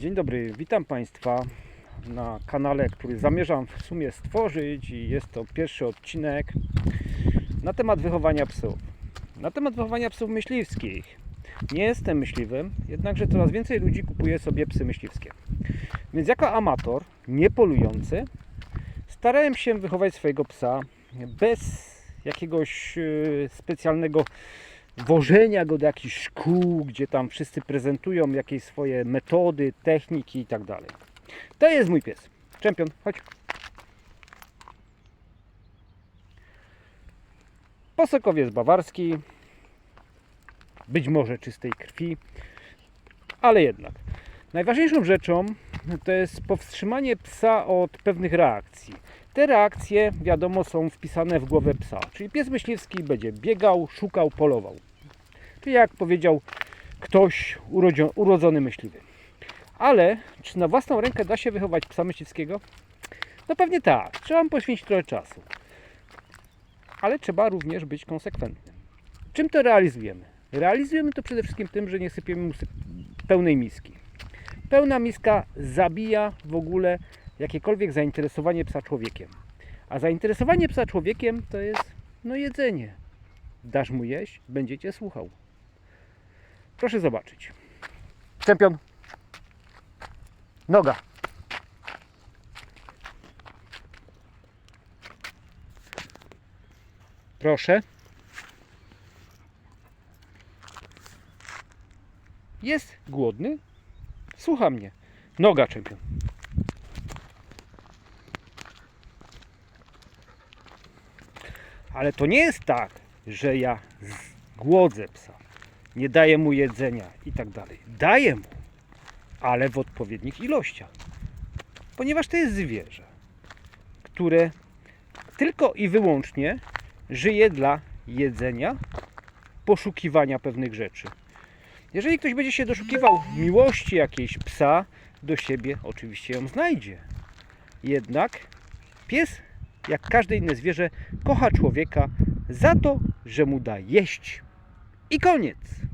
Dzień dobry, witam Państwa na kanale, który zamierzam w sumie stworzyć i jest to pierwszy odcinek na temat wychowania psów. Na temat wychowania psów myśliwskich. Nie jestem myśliwym, jednakże coraz więcej ludzi kupuje sobie psy myśliwskie. Więc jako amator, nie polujący, starałem się wychować swojego psa bez jakiegoś e, specjalnego wożenia go do jakichś szkół, gdzie tam wszyscy prezentują jakieś swoje metody, techniki i tak dalej. To jest mój pies. Czempion, chodź. Posokowiec bawarski. Być może czystej krwi, ale jednak. Najważniejszą rzeczą to jest powstrzymanie psa od pewnych reakcji. Te reakcje, wiadomo, są wpisane w głowę psa. Czyli pies myśliwski będzie biegał, szukał, polował. Czyli jak powiedział ktoś urodzony myśliwy. Ale czy na własną rękę da się wychować psa myśliwskiego? No pewnie tak. Trzeba mu poświęcić trochę czasu. Ale trzeba również być konsekwentnym. Czym to realizujemy? Realizujemy to przede wszystkim tym, że nie sypiemy mu pełnej miski. Pełna miska zabija w ogóle jakiekolwiek zainteresowanie psa człowiekiem. A zainteresowanie psa człowiekiem to jest no jedzenie. Dasz mu jeść, będzie cię słuchał. Proszę zobaczyć. Czempion. Noga. Proszę. Jest głodny? Słucha mnie. Noga, czempion. Ale to nie jest tak, że ja głodzę psa, nie daję mu jedzenia i tak dalej. Daję mu, ale w odpowiednich ilościach. Ponieważ to jest zwierzę, które tylko i wyłącznie żyje dla jedzenia, poszukiwania pewnych rzeczy. Jeżeli ktoś będzie się doszukiwał miłości jakiejś psa do siebie, oczywiście ją znajdzie. Jednak pies, jak każde inne zwierzę, kocha człowieka za to, że mu da jeść. I koniec.